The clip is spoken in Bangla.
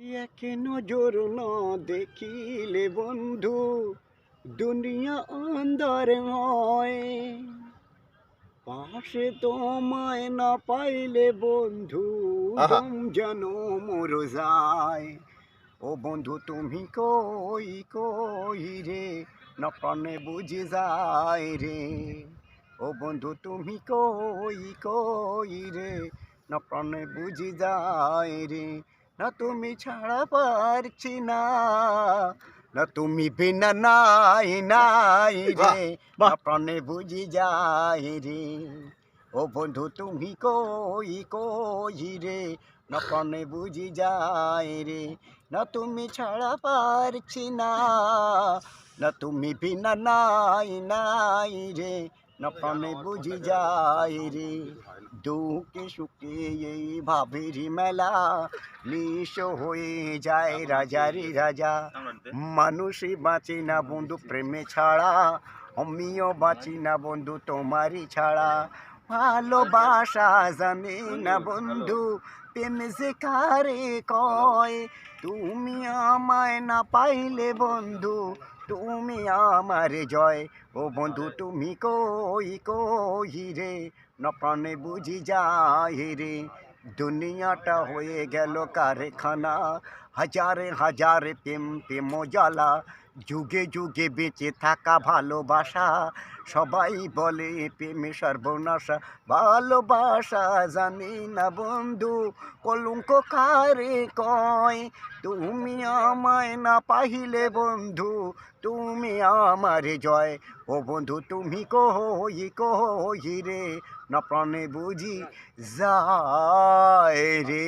এক নজর না দেখিলে বন্ধু দুনিয়া অন্দর হয়। পাশে তোমায় না পাইলে বন্ধু যেন মর যায়। ও বন্ধু তুমি কই কই রে? না প্রাণে বুঝে যায় রে। ও বন্ধু তুমি কই কই রে? না প্রাণে বুঝে যায় রে। না তুমি ছাড়া পারছি না না তুমি বিনা নাই নাই রে। না প্রাণে বুঝি যায় রে ও বন্ধু তুমি কই কই রে না প্রাণে বুঝি যায় রে না তুমি ছাড়া পারছি না না তুমি বিনা নাই নাই রে না প্রাণে বুঝি যায় রে দুঃখে সুখে এই ভাবের মেলা নিঃস হয়ে যায় রাজারি রাজা মানুষই বাঁচে না বন্ধু প্রেমে ছাড়া আমিও বাঁচি না বন্ধু তোমারই ছাড়া ভালোবাসা জানে না বন্ধু প্রেম যে কারে কয়? তুমি আমায় না পাইলে বন্ধু তুমি আমার জয়। ও বন্ধু তুমি কই কই রে? না প্রাণে বুঝি যায় রে দুনিয়াটা হয়ে গেল কারখানা। হাজারে হাজারে প্রেম প্রেম জ্বালা যুগে যুগে বেঁচে থাকা ভালোবাসা। সবাই বলে প্রেমে সর্বনাশা ভালোবাসা জানি না বন্ধু কলঙ্ক কারে কয়? তুমি আমায় না পাহিলে বন্ধু তুমি আমার জয়। ও বন্ধু তুমি কই কই রে? না প্রাণে বুঝি যায় রে।